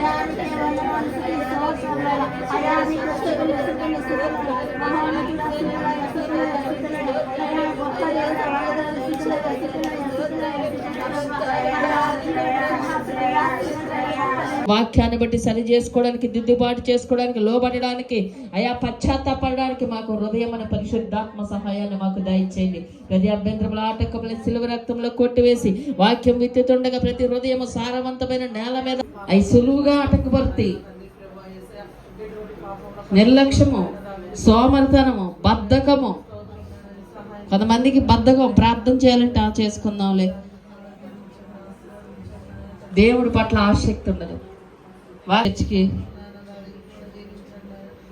आयामी केवल मनसी सोच आयामी कष्ट कष्ट कष्ट महान कष्ट कष्ट कष्ट వాక్యాన్ని బట్టి సరి చేసుకోవడానికి దిద్దుబాటు చేసుకోవడానికి లోబడడానికి అయా పశ్చాత్తాపడడానికి మాకు హృదయం అనే పరిశుద్ధాత్మ సహాయాన్ని మాకు దయచేయండి. ప్రతి అభ్యంతరముల ఆటంకముల సిలువ రక్తంలో కొట్టివేసి వాక్యం విత్తుతుండగా ప్రతి హృదయం సారవంతమైన నేల మీద అవి సులువుగా ఆటంకపడుతాయి నిర్లక్ష్యము సోమర్తనము బద్ధకము కొంతమందికి బద్ధకం ప్రార్థన చేయాలంటే చేసుకుందాంలే. దేవుడి పట్ల ఆసక్తి ఉండదు. వారికి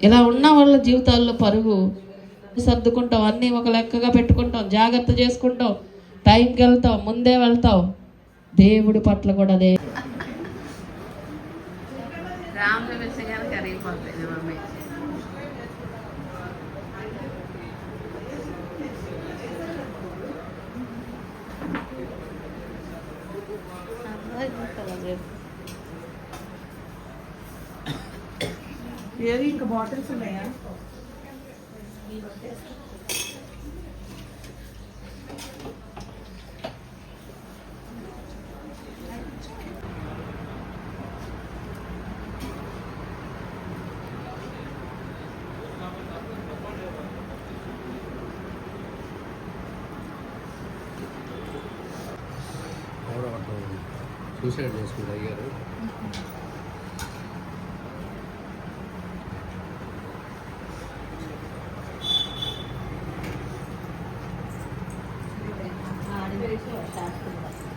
ఇలా ఉన్న వాళ్ళ జీవితాల్లో పరుగు. సర్దుకుంటాం అన్నీ ఒక లెక్కగా పెట్టుకుంటాం జాగ్రత్త చేసుకుంటాం టైంకి వెళ్తాం ముందే వెళ్తాం. దేవుడి పట్ల కూడా అదే ఏది ఇంకా బాటిల్స్ ఉన్నాయా ఎవరో ఒకరు సూసైడ్ చేసుకుంటారు అయ్యారు 是有三次的。